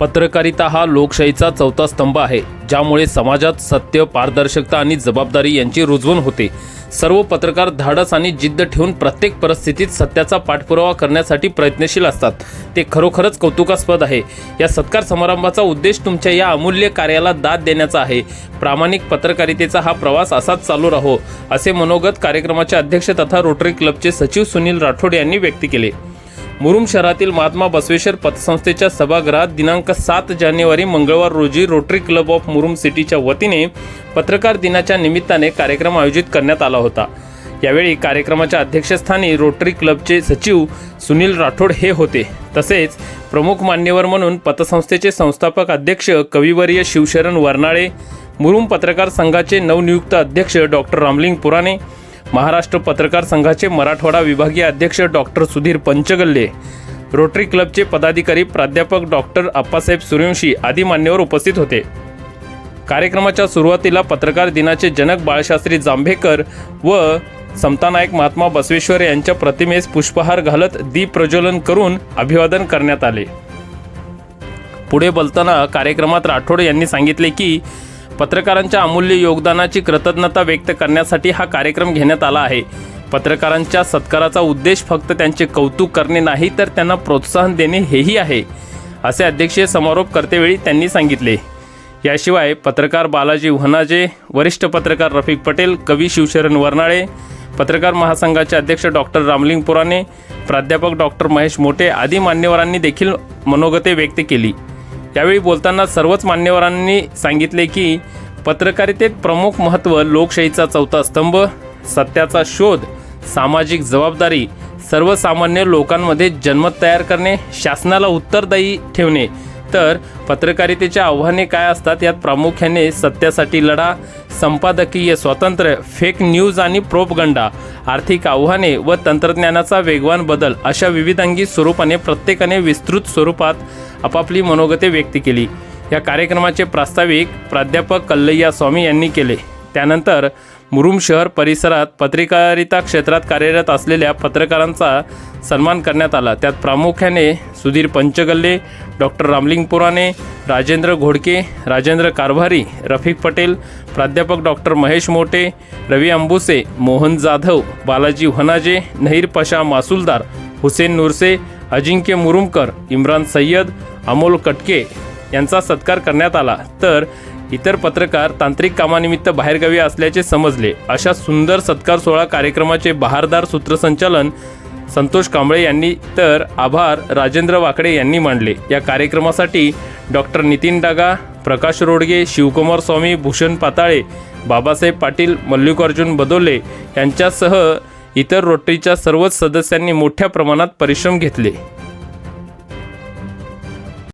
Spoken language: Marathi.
पत्रकारिता हा लोकशाहीचा चौथा स्तंभ आहे ज्यामुळे समाजात सत्य पारदर्शकता आणि जबाबदारी यांची रुजवण होते. सर्व पत्रकार धाडस आणि जिद्द ठेवून प्रत्येक परिस्थितीत सत्याचा पाठपुरावा करण्यासाठी प्रयत्नशील असतात. ते खरोखरच कौतुकास्पद आहे. या सत्कार समारंभाचा उद्देश तुमच्या या अमूल्य कार्याला दाद देण्याचा आहे. प्रामाणिक पत्रकारितेचा हा प्रवास असाच चालू राहो असे मनोगत कार्यक्रमाचे अध्यक्ष तथा रोटरी क्लबचे सचिव सुनील राठोड यांनी व्यक्त केले. मुरुम शहरातील महात्मा बसवेश्वर पतसंस्थेच्या सभागृहात दिनांक सात जानेवारी मंगळवार रोजी रोटरी क्लब ऑफ मुरुम सिटीच्या वतीने पत्रकार दिनाच्या निमित्ताने कार्यक्रम आयोजित करण्यात आला होता. यावेळी कार्यक्रमाच्या अध्यक्षस्थानी रोटरी क्लबचे सचिव सुनील राठोड हे होते. तसेच प्रमुख मान्यवर म्हणून पतसंस्थेचे संस्थापक अध्यक्ष कविवर्य शिवशरण वर्नाळे मुरुम पत्रकार संघाचे नवनियुक्त अध्यक्ष डॉक्टर रामलिंग पुराणे महाराष्ट्र पत्रकार संघाचे मराठवाडा विभागीय अध्यक्ष डॉक्टर सुधीर पंचगल्ले रोटरी क्लबचे पदाधिकारी प्राध्यापक डॉक्टर अप्पासाहेब सूर्यवंशी आदी मान्यवर उपस्थित होते. कार्यक्रमाच्या सुरुवातीला पत्रकार दिनाचे जनक बाळशास्त्री जांभेकर व समतानायक महात्मा बसवेश्वर यांच्या प्रतिमेस पुष्पहार घालत दीप प्रज्वलन करून अभिवादन करण्यात आले. पुढे बोलताना कार्यक्रमात राठोड यांनी सांगितले की पत्रकारांच्या अमूल्य योगदानाची कृतज्ञता व्यक्त करण्यासाठी हा कार्यक्रम घेण्यात आला आहे. पत्रकारांच्या सत्काराचा उद्देश फक्त त्यांचे कौतुक करणे नाही तर त्यांना प्रोत्साहन देणे हेही आहे असे अध्यक्षीय समारोप करतेवेळी त्यांनी सांगितले. याशिवाय पत्रकार बालाजी व्हनाजे वरिष्ठ पत्रकार रफिक पटेल कवी शिवशरण वर्नाळे पत्रकार महासंघाचे अध्यक्ष डॉक्टर रामलिंग पुराणे प्राध्यापक डॉक्टर महेश मोटे आदी मान्यवरांनी देखील मनोगते व्यक्त केली. त्यावेळी बोलताना सर्वच मान्यवरांनी सांगितले की पत्रकारितेत प्रमुख महत्त्व लोकशाहीचा चौथा स्तंभ सत्याचा शोध सामाजिक जबाबदारी सर्वसामान्य लोकांमध्ये जनमत तयार करणे शासनाला उत्तरदायी ठेवणे. तर पत्रकारितेच्या आव्हाने काय असतात यात प्रामुख्याने सत्यासाठी लढा संपादकीय स्वातंत्र्य फेक न्यूज आणि प्रोपगंडा आर्थिक आव्हाने व तंत्रज्ञानाचा वेगवान बदल अशा विविधांगी स्वरूपाने प्रत्येकाने विस्तृत स्वरूपात आपापली मनोगते व्यक्त केली. या कार्यक्रमाचे प्रास्ताविक प्राध्यापक कल्लय्या स्वामी यांनी केले. त्यानंतर मुरुम शहर परिसरात पत्रकारिता क्षेत्रात कार्यरत असलेल्या पत्रकारांचा सन्मान करण्यात आला. त्यात प्रामुख्याने सुधीर पंचगल्ले डॉक्टर रामलिंग पुराणे राजेंद्र घोडके राजेंद्र कारभारी रफिक पटेल प्राध्यापक डॉक्टर महेश मोटे रवी अंबुसे मोहन जाधव बालाजी वनाजे नहीर पशा मासुलदार हुसेन नुरसे अजिंक्य मुरुमकर इम्रान सय्यद अमोल कटके यांचा सत्कार करण्यात आला. तर इतर पत्रकार तांत्रिक कामानिमित्त बाहेरगावी असल्याचे समजले. अशा सुंदर सत्कार सोहळा कार्यक्रमाचे बहारदार सूत्रसंचालन संतोष कांबळे यांनी तर आभार राजेंद्र वाकडे यांनी मांडले. या कार्यक्रमासाठी डॉक्टर नितीन डागा प्रकाश रोडगे शिवकुमार स्वामी भूषण पाताळे बाबासाहेब पाटील मल्लिकार्जुन बदोले यांच्यासह इतर रोटरीच्या सर्वच सदस्यांनी मोठ्या प्रमाणात परिश्रम घेतले.